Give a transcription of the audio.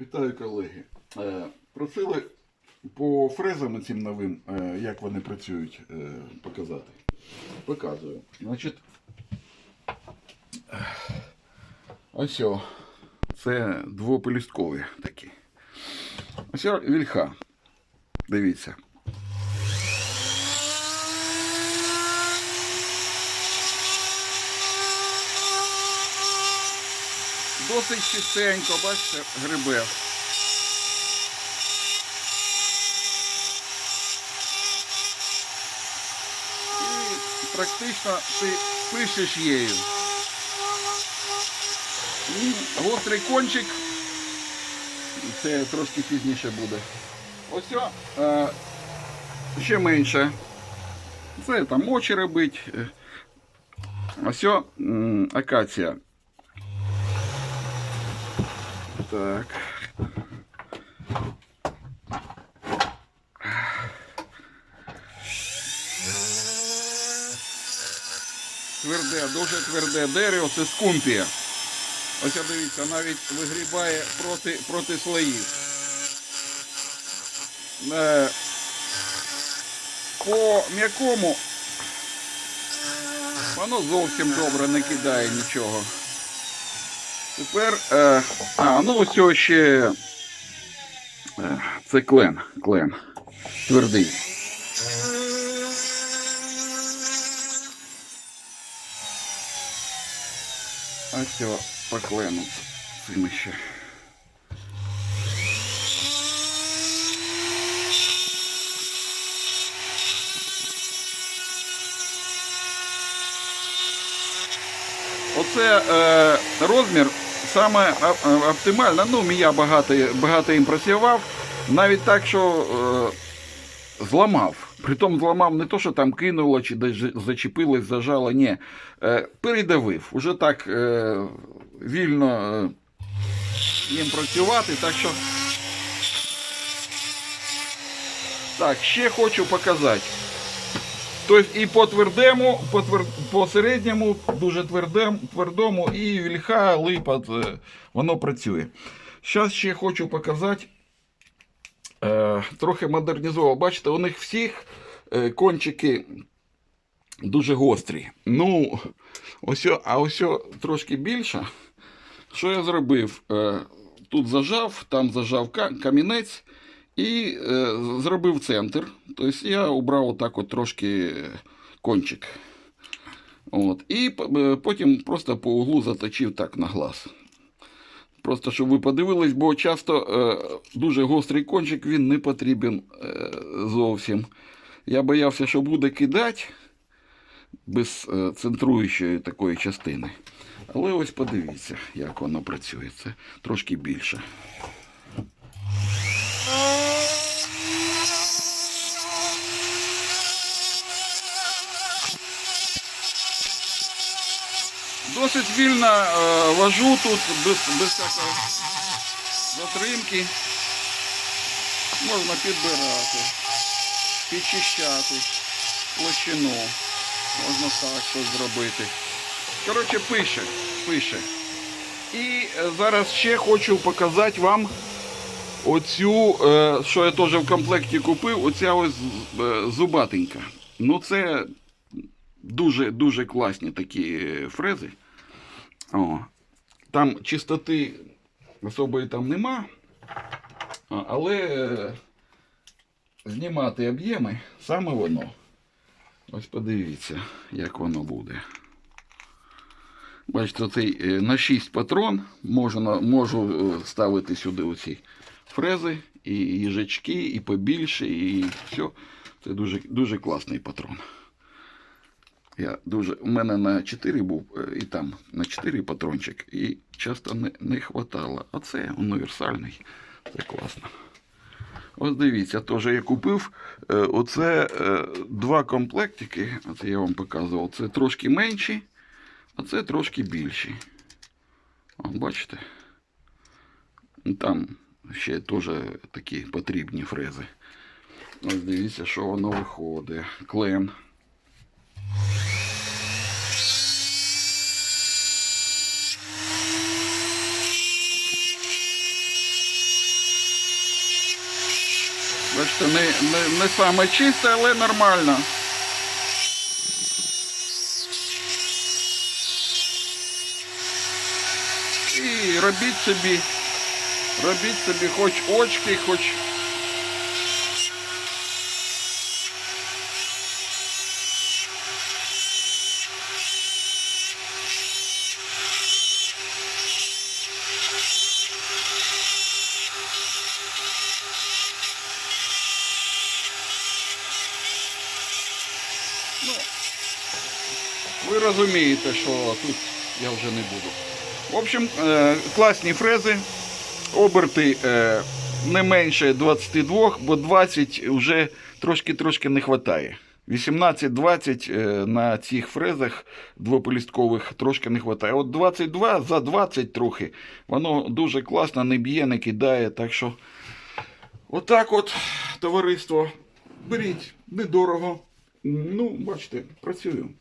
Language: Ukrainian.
Вітаю колеги. Е, Просили по фрезам цим новим, е, як вони працюють, е, показати. Показую. Значить, ось о, це двопелісткові такі. Ось вільха. Дивіться. Досить чистенько, бачите, грибе. І практично ти пишеш її. І гострий кончик. Це трошки пізніше буде. Ось е, ще менше. Це там очі робить. Е, Ось акація. Так. Тверде, дуже тверде дерево, це скумпія. Ось дивіться, навіть вигрібає проти, проти слоїв. Е, по м'якому воно зовсім добре не кидає нічого. Тепер, е, а, ну ось ще е, це клен, клен. Твердий. Ось о, по клену цим ще. Оце е, розмір саме оп- е, оптимально. Ну, я багато, багато їм працював. Навіть так, що е, зламав. Притом зламав не то, що там кинуло чи десь зачепилось, зажало, ні. Е, передавив. Уже так е, вільно е, їм працювати. Так що. Так, ще хочу показати. Тобто і по твердому, по, твер... по середньому, дуже твердем, твердому, і вільха, липа, воно працює. Зараз ще хочу показати, е, трохи модернізував. Бачите, у них всіх е, кончики дуже гострі. Ну, ось, а ось трошки більше. Що я зробив? Е, тут зажав, там зажав камінець і е, зробив центр. Тобто я убрав отак от трошки кончик. От. І е, потім просто по углу заточив так на глаз. Просто щоб ви подивились, бо часто е, дуже гострий кончик він не потрібен е, зовсім. Я боявся, що буде кидати без е, центруючої такої частини. Але ось подивіться, як воно працює. Це трошки більше. Досить вільно е, вожу тут, без, без всякої затримки. Можна підбирати, підчищати площину. Можна так щось зробити. Коротше, пише, пише. І е, зараз ще хочу показати вам оцю, е, що я теж в комплекті купив, оця ось зубатенька. Ну це дуже дуже класні такі фрези. О. Там чистоти особої там нема, але е, знімати об'єми саме воно. Ось подивіться, як воно буде. Бачите, цей е, на 6 патрон можна, можу е, ставити сюди оці фрези, і їжачки, і побільше, і все. Це дуже, дуже класний патрон. Я дуже, у мене на 4 був, е, і там на 4 патрончик, і часто не, не хватало. А це універсальний. Це класно. Ось дивіться, теж я купив. е, Оце е, два комплектики, оце я вам показував. Це трошки менші, а це трошки більші. О, бачите? Там ще теж такі потрібні фрези. Ось дивіться, що воно виходить. Клен. Бачите, не, не, не саме чисте, але нормально. І робіть собі, робіть собі хоч очки, хоч. Ну, ви розумієте, що тут я вже не буду. В общем, е, класні фрези. Оберти е, не менше 22, бо 20 вже трошки-трошки не вистачає. 18-20 е, на цих фрезах двополісткових трошки не вистачає. От 22 за 20 трохи. Воно дуже класно, не б'є, не кидає. Так що, отак от, товариство. Беріть, недорого. Ну, бачите, працюю.